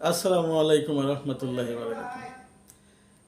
আসসালামু আলাইকুম রহমতুল্লাহ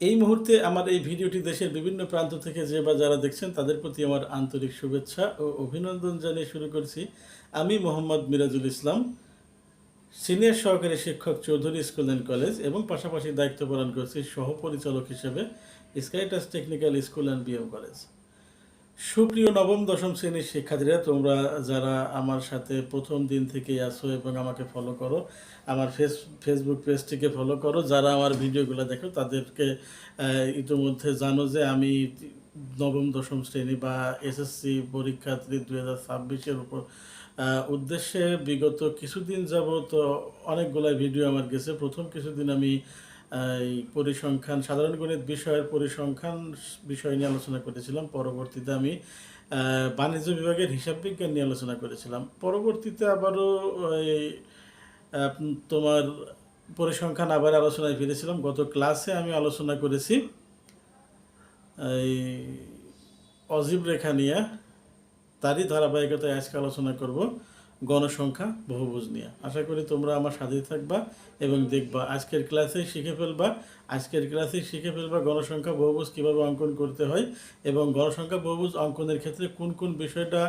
এই মুহূর্তে আমার এই ভিডিওটি দেশের বিভিন্ন প্রান্ত থেকে যে বা যারা দেখছেন, তাদের প্রতি আমার আন্তরিক শুভেচ্ছা ও অভিনন্দন জানিয়ে শুরু করছি। আমি মোহাম্মদ মিরাজুল ইসলাম, সিনিয়র সহকারী শিক্ষক চৌধুরী স্কুল অ্যান্ড কলেজ এবং পাশাপাশি দায়িত্ব পালন করছি সহপরিচালক হিসেবে স্কাইটাস technical school and BM college. সুপ্রিয় নবম, দশম শ্রেণির শিক্ষার্থীরা, তোমরা যারা আমার সাথে প্রথম দিন থেকেই আসো এবং আমাকে ফলো করো, আমার ফেস ফেসবুক পেজটিকে ফলো করো, যারা আমার ভিডিওগুলো দেখো, তাদেরকে ইতিমধ্যে জানো যে আমি নবম, দশম শ্রেণি বা এসএসসি পরীক্ষার্থী দু হাজার ছাব্বিশের উপর উদ্দেশ্যে বিগত কিছুদিন যাবত অনেকগুলাই ভিডিও আমার গেছে। প্রথম কিছুদিন আমি এই পরিসংখ্যান, সাধারণ গণিত বিষয়ের পরিসংখ্যান বিষয় নিয়ে আলোচনা করেছিলাম। পরবর্তীতে আমি বাণিজ্য বিভাগের হিসাব বিজ্ঞান নিয়ে আলোচনা করেছিলাম। পরবর্তীতে আবারও এই তোমার পরিসংখ্যান আবার আলোচনায় ফিরেছিলাম। গত ক্লাসে আমি আলোচনা করেছি এই অজীব রেখা নিয়ে। তারই ধারাবাহিকতায় আজকে আলোচনা করব। গণসংখ্যা বহুভুজ নিয়ে। আশা করি তোমরা আমার সাথেই থাকবা এবং দেখবা আজকের ক্লাসে শিখে ফেলবা। আজকের ক্লাসে শিখে ফেলবা গণসংখ্যা বহুভুজ কীভাবে অঙ্কন করতে হয় এবং গণসংখ্যা বহুভুজ অঙ্কনের ক্ষেত্রে কোন কোন বিষয়টা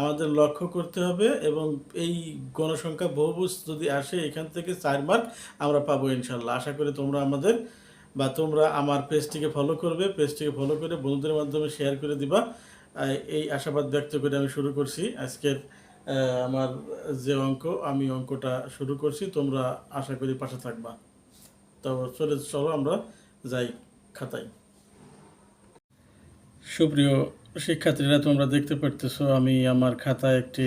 আমাদের লক্ষ্য করতে হবে এবং এই গণসংখ্যা বহুভুজ যদি আসে এখান থেকে চার মার্ক আমরা পাবো ইনশাল্লাহ আশা করি তোমরা আমাদের বা তোমরা আমার পেজটিকে ফলো করবে। পেজটিকে ফলো করে বন্ধুদের মাধ্যমে শেয়ার করে দিবা। এই আশাবাদ ব্যক্ত করে আমি শুরু করছি আজকের আমার যে অঙ্ক, আমি অঙ্কটা শুরু করছি, তোমরা আশা করি পাশে থাকবা। তো চলে, চলো আমরা যাই খাতায়। সুপ্রিয় শিক্ষার্থীরা, তোমরা দেখতে পারতেছো, আমি আমার খাতায় একটি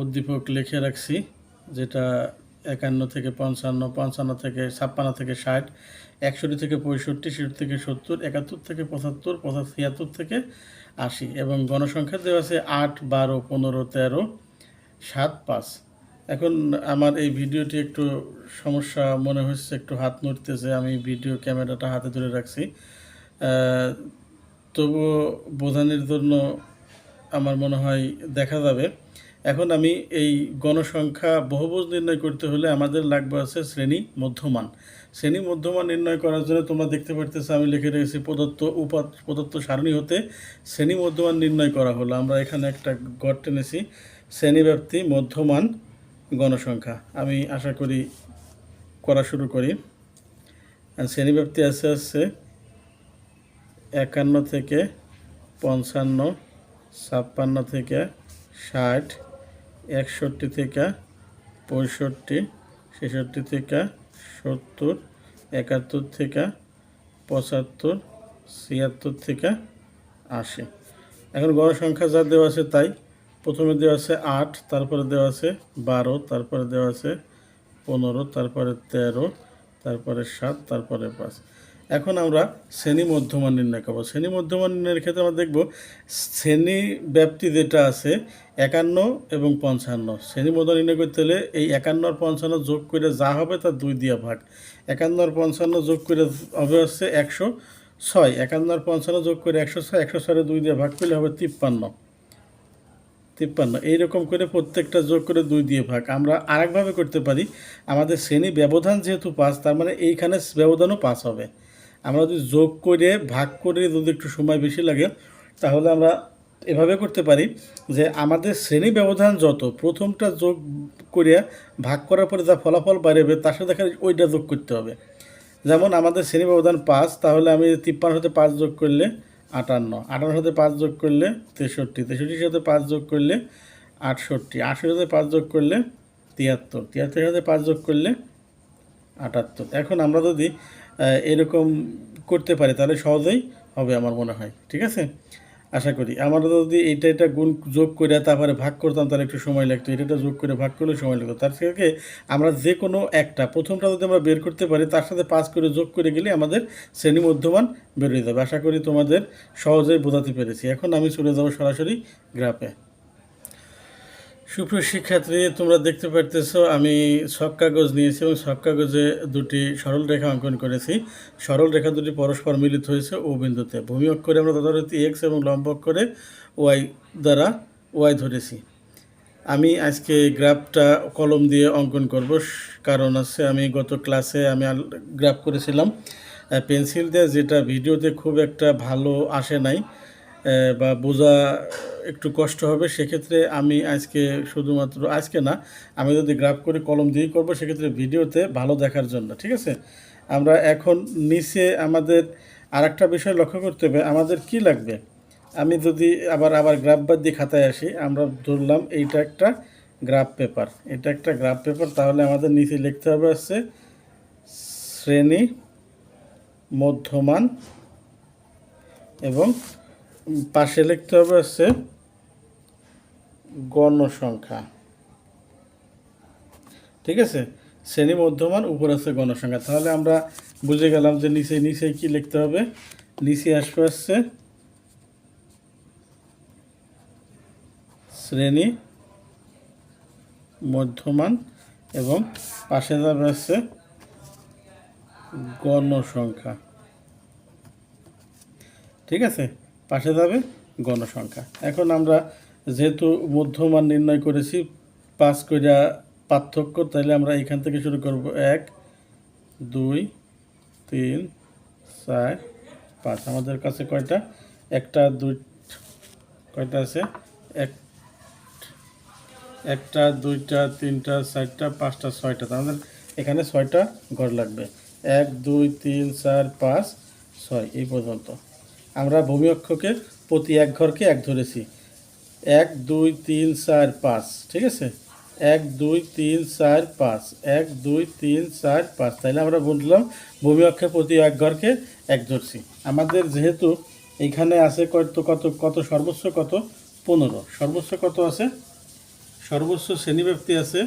উদ্দীপক লিখে রাখছি, যেটা একান্ন থেকে পঞ্চান্ন পঞ্চান্ন থেকে ছাপ্পান্ন থেকে ষাট, একষট্টি থেকে পঁয়ষট্টি, ষাট থেকে সত্তর, একাত্তর থেকে পঁচাত্তর পঁচাত্তর, ছিয়াত্তর থেকে আশি এবং গণসংখ্যা দেওয়া আছে আট, বারো, পনেরো, তেরো, সাত, পাঁচ। এখন আমার এই ভিডিওটি একটু সমস্যা, মনে হচ্ছে একটু হাত নড়তেছে, আমি ভিডিও ক্যামেরাটা হাতে ধরে রাখছি। তবুও বোঝানোর জন্য আমার মনে হয় দেখা যাবে। এখন আমি এই গণসংখ্যা বহুভুজ নির্ণয় করতে হলে আমাদের লাগবে আছে শ্রেণি মধ্যমান। শ্রেণি মধ্যমান নির্ণয় করার জন্য তোমরা দেখতে পারতেছো আমি লিখে রেখেছি প্রদত্ত উপা প্রদত্ত সারণী হতে শ্রেণি মধ্যমান নির্ণয় করা হলো। আমরা এখানে একটা গড় টেনেছি। শ্রেণীব্যাপ্তি মধ্যমান গণসংখ্যা। আমি আশা করি করা শুরু করি। শ্রেণীব্যাপ্তি আছে আছে একান্ন থেকে পঞ্চান্ন, ছাপ্পান্ন থেকে ষাট, একষট্টি থেকে পঁয়ষট্টি, ছেষট্টি থেকে সত্তর, একাত্তর থেকে পঁচাত্তর, ছিয়াত্তর থেকে আশি। এখন গণসংখ্যা যা দেওয়া আছে তাই। প্রথমে দেওয়া আছে আট, তারপরে দেওয়া আছে বারো, তারপরে দেওয়া আছে পনেরো, তারপরে তেরো, তারপরে সাত, তারপরে পাঁচ। এখন আমরা শ্রেণি মধ্যমান নির্ণয় করব। শ্রেণি মধ্যমান নির্ণয়ের ক্ষেত্রে আমরা দেখব, শ্রেণি ব্যাপ্তি যেটা আছে একান্ন এবং পঞ্চান্ন। শ্রেণি মধ্যমান নির্ণয় করতে হলে এই একান্ন পঞ্চান্ন যোগ করে যা হবে তার দুই দিয়া ভাগ। একান্ন পঞ্চান্ন যোগ করে হবে হচ্ছে একশো ছয়। একান্ন পঞ্চান্ন যোগ করে একশো ছয়, একশো ছয়ের দুই দিয়ে ভাগ করলে হবে তিপ্পান্ন। তিপ্পান্ন। এইরকম করে প্রত্যেকটা যোগ করে দুই দিয়ে ভাগ। আমরা আরেকভাবে করতে পারি, আমাদের শ্রেণি ব্যবধান যেহেতু পাঁচ, তার মানে এইখানে ব্যবধানও পাঁচ হবে। আমরা যদি যোগ করে, ভাগ করে যদি একটু সময় বেশি লাগে, তাহলে আমরা এভাবে করতে পারি যে আমাদের শ্রেণি ব্যবধান যত, প্রথমটা যোগ করিয়া ভাগ করার পরে যা ফলাফল বাড়বে তার সাথে খালি ওইটা যোগ করতে হবে। যেমন আমাদের শ্রেণি ব্যবধান পাঁচ, তাহলে আমি তিপ্পান্ন সাথে পাঁচ যোগ করলে আটান্ন আটান্ন সাথে পাঁচ যোগ করলে তেষট্টি তেষট্টির সাথে পাঁচ যোগ করলে আটষট্টি আটষট্টির সাথে পাঁচ যোগ করলে তিয়াত্তর তিয়াত্তরের সাথে পাঁচ যোগ করলে আটাত্তর। এখন আমরা যদি এরকম করতে পারি, তাহলে সহজেই হবে আমার মনে হয়। ঠিক আছে? আশা করি। আমরা যদি এটা এটা গুণ যোগ করে তারপরে ভাগ করতাম, তাহলে একটু সময় লাগতো। এটা এটা যোগ করে ভাগ করলে সময় লাগতো। তার থেকে আমরা যে কোনো একটা, প্রথমটা যদি আমরা বের করতে পারি, তার সাথে পাঁচ করে যোগ করে গেলে আমাদের শ্রেণি মধ্যমান বেরিয়ে যাবে। আশা করি তোমাদের সহজেই বোঝাতে পেরেছি। এখন আমি চলে যাব সরাসরি গ্রাফে। সুপ্রিয় শিক্ষার্থী, তোমরা দেখতে পারতেছো, আমি ছক কাগজ নিয়েছি এবং ছক কাগজে দুটি সরল রেখা অঙ্কন করেছি। সরল রেখা দুটি পরস্পর মিলিত হয়েছে ও বিন্দুতে। ভূমি অক্ষরে আমরা যথারীতি এক্স এবং লম্ব অক্ষরে ওয়াই দ্বারা ওয়াই ধরেছি। আমি আজকে গ্রাফটা কলম দিয়ে অঙ্কন করব। কারণ আছে, আমি গত ক্লাসে আমি গ্রাফ করেছিলাম। পেন্সিল দিয়ে যেটা ভিডিওতে খুব একটা ভালো আসে নাই বা বোঝা একটু কষ্ট হবে, সেক্ষেত্রে আমি আজকে শুধুমাত্র, আজকে না, আমি যদি গ্রাফ করে কলম দিয়েই করব, সেক্ষেত্রে ভিডিওতে ভালো দেখার জন্য, ঠিক আছে? আমরা এখন নিচে আমাদের আর একটা বিষয় লক্ষ্য করতে হবে, আমাদের কি লাগবে? আমি যদি আবার আবার গ্রাফ বাদ দিয়ে খাতায় আসি, আমরা ধরলাম এইটা একটা গ্রাফ পেপার এটা একটা গ্রাফ পেপার তাহলে আমাদের নিচে লিখতে হবে হচ্ছে শ্রেণি, মধ্যমান এবং পাশে লিখতে হবে হচ্ছে গণসংখ্যা। ঠিক আছে? শ্রেণি মধ্যমান, উপর আছে গণসংখ্যা। তাহলে আমরা বুঝে গেলাম যে নিচে নিচে কি লিখতে হবে? নিচে আসবে হচ্ছে শ্রেণি মধ্যমান এবং পাশে যাবে হচ্ছে গণসংখ্যা। ঠিক আছে? পাশে যাবে গণসংখ্যা। এখন আমরা যেহেতু মধ্যমান নির্ণয় করেছি পাঁচ কইরা পার্থক্য তাহলে আমরা এখান থেকে শুরু করব এক, দুই, তিন, চার, পাঁচ। আমাদের কাছে কয়টা? একটা, দুই, কয়টা আছে? এক, একটা, দুইটা, তিনটা, চারটা, পাঁচটা, ছয়টা। আমাদের এখানে ছয়টা ঘর লাগবে। এক, দুই, তিন, চার, পাঁচ, ছয়। এই পর্যন্ত। আমরা ভূমি অক্ষকে প্রতি এক ঘরকে এক ধরেছি। এক, দুই, তিন, চার, পাঁচ, ঠিক আছে? এক, দুই, তিন, চার, পাঁচ, এক, দুই, তিন, চার, পাঁচ। তাইলে আমরা বললাম ভূমি অক্ষে প্রতি এক ঘরকে এক ধরছি। আমাদের যেহেতু এখানে আছে কত কত কত, সর্বোচ্চ কত? পনেরো। সর্বোচ্চ কত আছে? সর্বোচ্চ শ্রেণীব্যাপ্তি আছে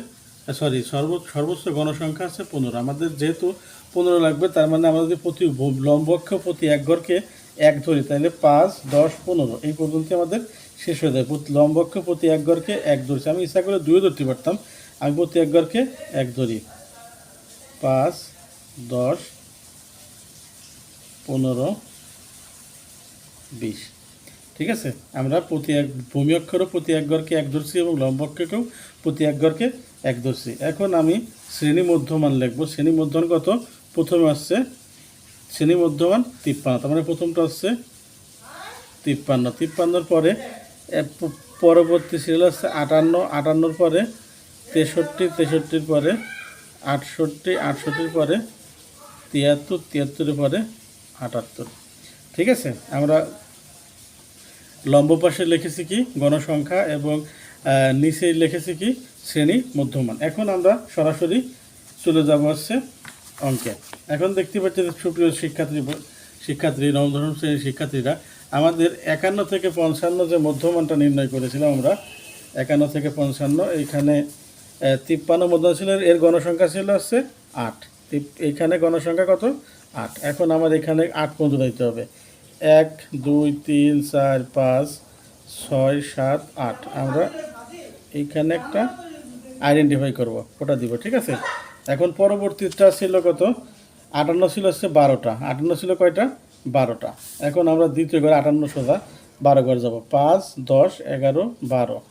সরি সর্ব সর্বোচ্চ গণসংখ্যা আছে পনেরো। আমাদের যেহেতু পনেরো লাগবে, তার মানে আমরা যদি প্রতি লম্বক্ষ প্রতি এক ঘরকে এক ধরি তাহলে পাঁচ, দশ, পনেরো। এই পর্যন্ত আমাদের শেষ হয়ে যায়। প্রতি লম্বক্ষ প্রতি এক ঘরকে এক ধরছি। আমি ইচ্ছা করে দুইও ধরতে পারতাম। আমি প্রতি এক ঘরকে এক ধরি। পাঁচ, দশ, পনেরো, বিশ। ঠিক আছে? আমরা প্রতি এক, ভূমি অক্ষরও প্রতি এক ঘরকে এক ধরছি এবং লম্ব অক্ষরকেও প্রতি এক ঘরকে এক ধরছি। এখন আমি শ্রেণি মধ্যমান লিখব। শ্রেণি মধ্যমান কত? প্রথমে আসছে শ্রেণি মধ্যমান তিপ্পান্ন। তার মানে প্রথমটা হচ্ছে তিপ্পান্ন। তিপ্পান্নর পরে পরবর্তী সিরিয়াল হচ্ছে আটান্ন। আটান্নর পরে তেষট্টি, তেষট্টির পরে আটষট্টি, আটষট্টির পরে তিয়াত্তর, তিয়াত্তরের পরে আটাত্তর। ঠিক আছে? আমরা লম্ব পাশে লিখেছি কি? গণসংখ্যা এবং নিচে লিখেছি কি? শ্রেণি মধ্যমান। এখন আমরা সরাসরি চলে যাব হচ্ছে অঙ্কে। এখন দেখতে পাচ্ছি যে সুপ্রিয় শিক্ষার্থী শিক্ষার্থী নবম শ্রেণির শিক্ষার্থীরা আমাদের একান্ন থেকে পঞ্চান্ন যে মধ্যমানটা নির্ণয় করেছিলাম আমরা, একান্ন থেকে পঞ্চান্ন এইখানে তিপ্পান্ন মধ্যমান ছিল, এর গণসংখ্যা ছিল হচ্ছে আট। এইখানে গণসংখ্যা কত? আট। এখন আমার এখানে আট পর্যন্ত দিতে হবে। এক, দুই, তিন, চার, পাঁচ, ছয়, সাত, আট। আমরা এইখানে একটা আইডেন্টিফাই করব। ওটা দিব, ঠিক আছে? এখন পরবর্তীটা ছিল কত? আটান্ন ছিল হচ্ছে বারোটা। আটান্ন ছিল কয়টা? বারোটা। এখন আমরা দ্বিতীয় ঘরে আটান্ন সোজা বারো ঘর যাব। পাঁচ, দশ, এগারো, বারো।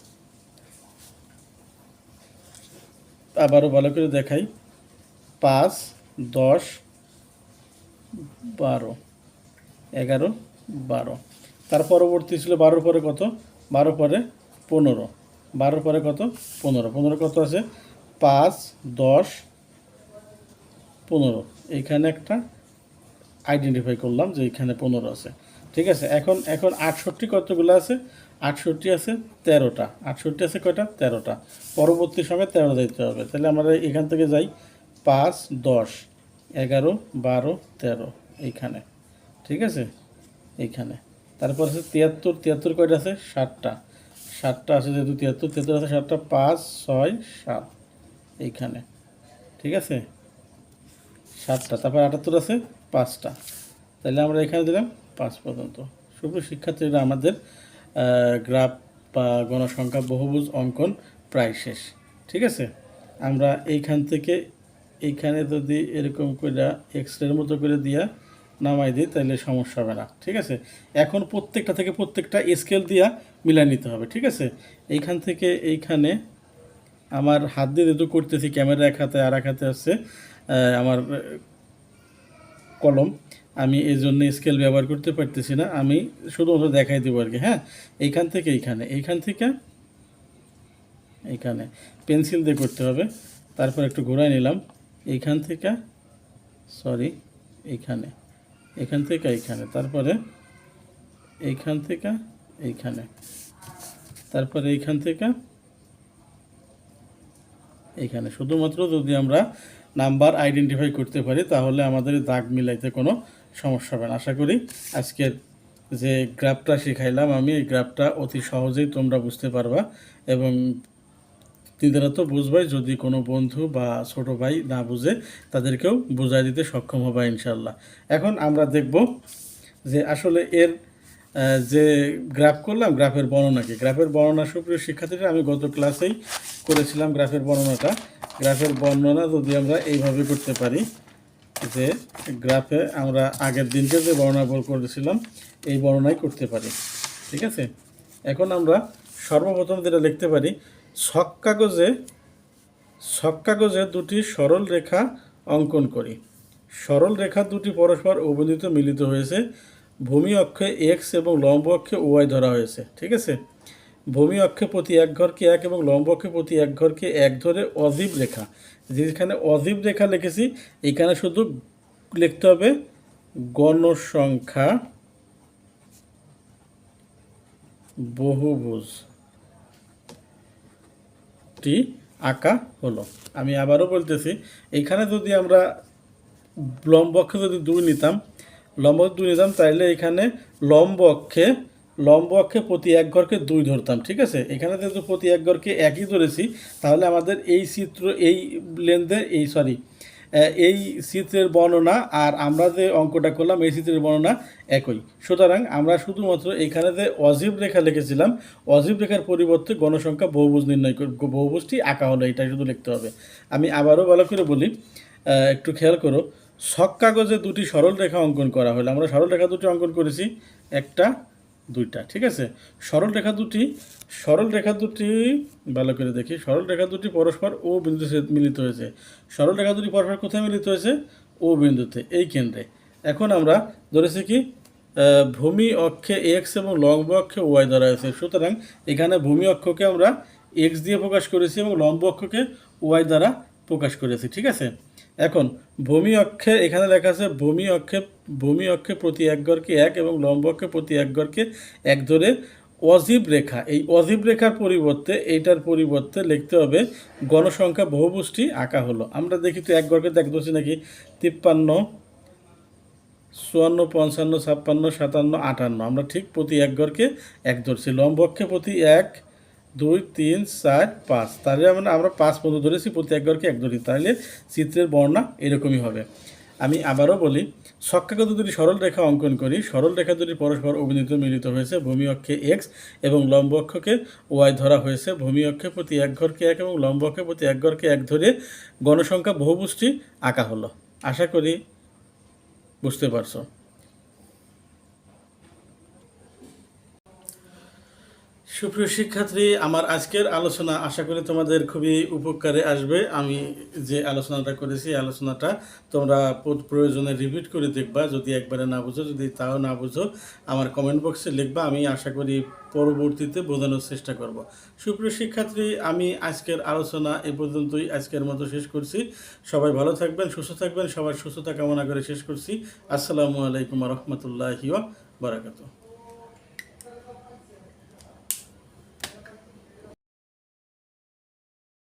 আবারও ভালো করে দেখাই। পাঁচ, দশ, বারো। এগারো, বারো। তার পরবর্তী ছিল বারোর পরে কত? বারো পরে পনেরো। বারোর পরে কত? পনেরো। পনেরো কত আছে? পাঁচ, দশ পনেরো। এইখানে একটা আইডেন্টিফাই করলাম যে এইখানে পনেরো আছে। ঠিক আছে, এখন এখন আটষট্টি কতগুলো আছে? আটষট্টি আছে তেরোটা। আটষট্টি আছে কয়টা? তেরোটা। পরবর্তী সময় তেরো দিতে হবে। তাহলে আমরা এখান থেকে যাই পাঁচ, দশ, এগারো, বারো, তেরো, এইখানে। ঠিক আছে? এইখানে। তারপর আছে তিয়াত্তর। তিয়াত্তর কয়টা আছে? ষাটটা ষাটটা আছে যেহেতু তিয়াত্তর তিয়াত্তর আছে ষাটটা পাঁচ, ছয়, সাত। এইখানে। ঠিক আছে? সাতটা তারপর আটাত্তর আছে পাঁচটা। তাহলে আমরা এখানে দিলাম পাঁচ পর্যন্ত। শুভ শিক্ষার্থীরা আমাদের গ্রাফ বা গণসংখ্যা বহুভুজ অঙ্কন প্রায় শেষ। ঠিক আছে? আমরা এইখান থেকে এইখানে যদি এরকম করে এক্স রের মতো করে দিয়া নামাই দিই তাহলে সমস্যা হবে না। ঠিক আছে? এখন প্রত্যেকটা থেকে প্রত্যেকটা স্কেল দিয়া মিলাই নিতে হবে। ঠিক আছে? এইখান থেকে এইখানে আমার হাত দিয়ে যেহেতু করতেছি ক্যামেরা এক হাতে আর এক হাতে আহ, আমার কলম। আমি এই জন্য স্কেল ব্যবহার করতে পারতেছি না। আমি শুধুমাত্র দেখাই দেবো আর কি হ্যাঁ? এইখান থেকে এইখানে, এইখান থেকে এইখানে। পেন্সিল দিয়ে করতে হবে। তারপর একটু ঘোরায় নিলাম। এইখান থেকে সরি এইখানে এখান থেকে এইখানে। তারপরে এইখান থেকে এইখানে। তারপরে এইখান থেকে এইখানে। শুধুমাত্র যদি আমরা নাম্বার আইডেন্টিফাই করতে পারি, তাহলে আমাদের দাগ মিলাইতে কোনো সমস্যা হবে না। আশা করি আজকের যে গ্রাফটা শেখাইলাম, আমি এই গ্রাফটা অতি সহজেই তোমরা বুঝতে পারবা এবং তিনারা তো বুঝবাই, যদি কোনো বন্ধু বা ছোট ভাই না বুঝে, তাদেরকেও বোঝাই দিতে সক্ষম হবে ইনশাল্লাহ এখন আমরা দেখব যে আসলে এর যে গ্রাফ করলাম গ্রাফের বর্ণনাকে গ্রাফের বর্ণনা সুপ্রিয় শিক্ষার্থীরা, আমি গত ক্লাসেই করেছিলাম গ্রাফের বর্ণনাটা। গ্রাফের বর্ণনা যদি আমরা এইভাবে করতে পারি, যে গ্রাফে আমরা আগের দিনকে যে বর্ণনা বল করেছিলাম, এই বর্ণনাই করতে পারি। ঠিক আছে? এখন আমরা সর্বপ্রথম যেটা লিখতে পারি, ছক কাগজে ছক কাগজে দুটি সরল রেখা অঙ্কন করি। সরল রেখা দুটি পরস্পর অবনীত মিলিত হয়েছে। ভূমি অক্ষে এক্স এবং লম্ব অক্ষে ওয়াই ধরা হয়েছে। ঠিক আছে? ভূমি অক্ষে প্রতি এক ঘরকে এক এবং লম্ব অক্ষে প্রতি এক ঘরকে এক ধরে অজীব রেখা। যেখানে অজীব রেখা লিখেছি, এখানে শুধু লিখতে হবে গণসংখ্যা বহুভুজ। টি আঁকা হলো। আমি আবারও বলতেছি, এখানে যদি আমরা লম্ব অক্ষে যদি দুই নিতাম, লম্ব দুই নিতাম, তাইলে এখানে লম্ব অক্ষে লম্ব অক্ষে প্রতি এক ঘরকে দুই ধরতাম, ঠিক আছে? এখানে যেহেতু প্রতি এক ঘরকে একই ধরেছি, তাহলে আমাদের এই চিত্র, এই লেন্থে এই সরি এই চিত্রের বর্ণনা আর আমরা যে অঙ্কটা করলাম, এই চিত্রের বর্ণনা একই। সুতরাং আমরা শুধুমাত্র এখানে যে অজীব রেখা লিখেছিলাম, অজীব রেখার পরিবর্তে গণসংখ্যা বহুভুজ নির্ণয় বহুভুজটি আঁকা হলো এটা শুধু লিখতে হবে। আমি আবারও ভালো করে বলি একটু খেয়াল করো, ছক কাগজে দুটি সরল রেখা অঙ্কন করা হলো। আমরা সরল রেখা দুটি অঙ্কন করেছি, একটা দুইটা, ঠিক আছে? সরল রেখা দুটি, সরল রেখা দুটি, ভালো করে দেখি, সরল রেখা দুটি পরস্পর ও বিন্দুতে মিলিত হয়েছে। সরল রেখা দুটি পরস্পর কোথায় মিলিত হয়েছে? ও বিন্দুতে, এই কেন্দ্রে। এখন আমরা ধরেছি কি ভূমি অক্ষে এক্স এবং লম্ব অক্ষে ওয়াই ধরা হয়েছে। সুতরাং এখানে ভূমি অক্ষকে আমরা এক্স দিয়ে প্রকাশ করেছি এবং লম্ব অক্ষকে ওয়াই দ্বারা প্রকাশ করেছি, ঠিক আছে? এখন, ভূমি অক্ষে, এখানে লেখা আছে, ভূমি অক্ষে ভূমি অক্ষে প্রতি এক গড়কে এক এবং লম্ব অক্ষে প্রতি এক গড়কে এক ধরে অজীব রেখা। এই অজীব রেখার পরিবর্তে, এইটার পরিবর্তে লিখতে হবে, গণসংখ্যা বহুপুষ্টি আঁকা হলো। আমরা দেখি তো এক গড়কে নাকি, তিপ্পান্ন, চুয়ান্ন, পঞ্চান্ন, ছাপ্পান্ন, সাতান্ন, আটান্ন। আমরা ঠিক প্রতি এক ঘরকে এক ধরছি লম্বক্ষে প্রতি এক দুই, তিন, চার, পাঁচ। তাহলে আমরা আমরা পাঁচ পর্যন্ত ধরেছি প্রতি এক ঘরকে এক ধরি। তাহলে চিত্রের বর্ণনা এরকমই হবে। আমি আবারও বলি, ছক্কাগত দুটি সরল রেখা অঙ্কন করি। সরল রেখা দুটি পরস্পর অভিনীত মিলিত হয়েছে ভূমি অক্ষে এক্স এবং লম্ব অক্ষকে ওয়াই ধরা হয়েছে। ভূমি অক্ষে প্রতি এক ঘরকে এক এবং লম্ব অক্ষে প্রতি এক ঘরকে এক ধরে গণসংখ্যা বহুপুষ্টি আঁকা হলো। আশা করি বুঝতে পারছ। সুপ্রিয় শিক্ষার্থী, আমার আজকের আলোচনা আশা করি তোমাদের খুবই উপকারে আসবে। আমি যে আলোচনাটা করেছি আলোচনাটা তোমরা প্রয়োজনে রিপিট করে দেখবা। যদি একবারে না বুঝো, যদি তাও না বুঝো, আমার কমেন্ট বক্সে লিখবা। আমি আশা করি পরবর্তীতে বোঝানোর চেষ্টা করব। সুপ্রিয় শিক্ষার্থী, আমি আজকের আলোচনা এ পর্যন্তই আজকের মতো শেষ করছি। সবাই ভালো থাকবেন, সুস্থ থাকবেন, সবার সুস্থতা কামনা করে শেষ করছি। আসসালামু আলাইকুম রহমতুল্লাহি বারাকাতু